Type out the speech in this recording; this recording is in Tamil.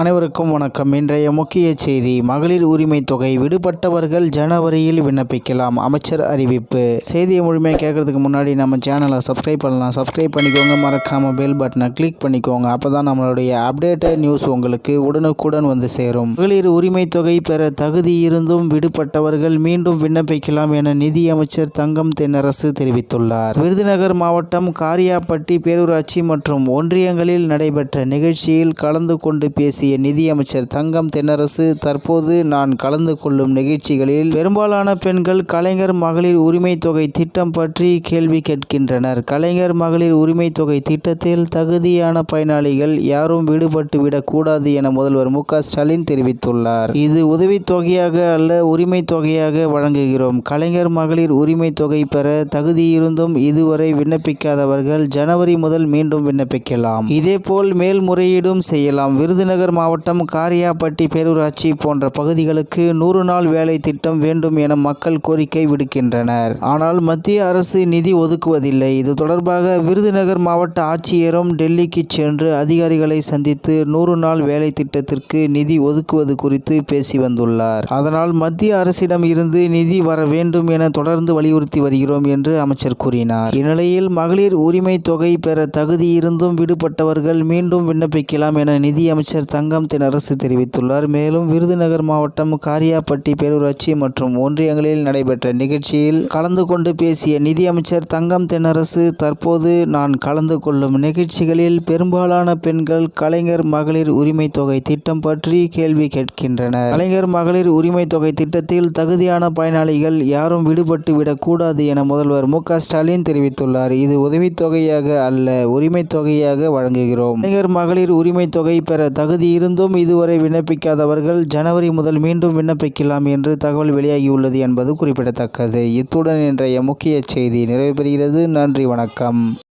அனைவருக்கும் வணக்கம். இன்றைய முக்கிய செய்தி மகளிர் உரிமை தொகை விடுபட்டவர்கள் ஜனவரியில் விண்ணப்பிக்கலாம். அமைச்சர் அறிவிப்பு. செய்தியை முழுமையாக கேட்கறதுக்கு முன்னாடி நம்ம சேனலை சப்ஸ்கிரைப் பண்ணலாம். சப்ஸ்கிரைப் பண்ணிக்கோங்க. மறக்காம பெல் பட்டனை கிளிக் பண்ணிக்கோங்க. அப்பதான் நம்மளுடைய அப்டேட்டட் நியூஸ் உங்களுக்கு உடனுக்குடன் வந்து சேரும். மகளிர் உரிமை தொகை பெற தகுதி இருந்தும் விடுபட்டவர்கள் மீண்டும் விண்ணப்பிக்கலாம் என நிதி அமைச்சர் தங்கம் தென்னரசு தெரிவித்துள்ளார். விருதுநகர் மாவட்டம் காரியாப்பட்டி பேரூராட்சி மற்றும் ஒன்றியங்களில் நடைபெற்ற நிகழ்ச்சியில் கலந்து கொண்டு பேசிய நிதியமைச்சர் தங்கம் தென்னரசு தற்போது நான் கலந்து கொள்ளும் நிகழ்ச்சிகளில் பெரும்பாலான பெண்கள் கலைஞர் மகளிர் உரிமை தொகை திட்டம் பற்றி கேள்வி கேட்கின்றனர். கலைஞர் மகளிர் உரிமை தொகை திட்டத்தில் தகுதியான பயனாளிகள் யாரும் விடுபட்டு விடக்கூடாது என முதல்வர் மு. ஸ்டாலின் தெரிவித்துள்ளார். இது உதவித்தொகையாக அல்ல உரிமை தொகையாக வழங்குகிறோம். கலைஞர் மகளிர் உரிமை தொகை பெற தகுதியிருந்தும் இதுவரை விண்ணப்பிக்காதவர்கள் ஜனவரி முதல் மீண்டும் விண்ணப்பிக்கலாம். இதேபோல் மேல்முறையீடும் செய்யலாம். விருதுநகர் மாவட்டம் காரியாப்பட்டி பேரூராட்சி போன்ற பகுதிகளுக்கு நூறு நாள் வேலை திட்டம் வேண்டும் என மக்கள் கோரிக்கை விடுக்கின்றனர். ஆனால் மத்திய அரசு நிதி ஒதுக்குவதில்லை. இது தொடர்பாக விருதுநகர் மாவட்ட ஆட்சியரும் டெல்லிக்கு சென்று அதிகாரிகளை சந்தித்து நூறு நாள் வேலை திட்டத்திற்கு நிதி ஒதுக்குவது குறித்து பேசி வந்துள்ளார். அதனால் மத்திய அரசிடம் இருந்து நிதி வர வேண்டும் என தொடர்ந்து வலியுறுத்தி வருகிறோம் என்று அமைச்சர் கூறினார். இந்நிலையில் மகளிர் உரிமை தொகை பெற தகுதி இருந்தும் விடுபட்டவர்கள் மீண்டும் விண்ணப்பிக்கலாம் என நிதியமைச்சர் தங்க தங்கம் தென்னரசு தெரிவித்துள்ளார். மேலும் விருதுநகர் மாவட்டம் காரியாப்பட்டி பேரூராட்சி மற்றும் ஒன்றியங்களில் நடைபெற்ற நிகழ்ச்சியில் கலந்து கொண்டு பேசிய நிதியமைச்சர் தங்கம் தென்னரசு தற்போது நான் கலந்து கொள்ளும் நிகழ்ச்சிகளில் பெரும்பாலான பெண்கள் கலைஞர் மகளிர் உரிமை தொகை திட்டம் பற்றி கேள்வி கேட்கின்றனர். கலைஞர் மகளிர் உரிமை தொகை திட்டத்தில் தகுதியான பயனாளிகள் யாரும் விடுபட்டு விடக்கூடாது என முதல்வர் மு க ஸ்டாலின் தெரிவித்துள்ளார். இது உதவித்தொகையாக அல்ல உரிமை தொகையாக வழங்குகிறோம். கலைஞர் மகளிர் உரிமை தொகை பெற தகுதி இருந்தும் இதுவரை விண்ணப்பிக்காதவர்கள் ஜனவரி முதல் மீண்டும் விண்ணப்பிக்கலாம் என்று தகவல் வெளியாகியுள்ளது என்பது குறிப்பிடத்தக்கது. இத்துடன் இன்றைய முக்கிய செய்தி நிறைவு பெறுகிறது. நன்றி வணக்கம்.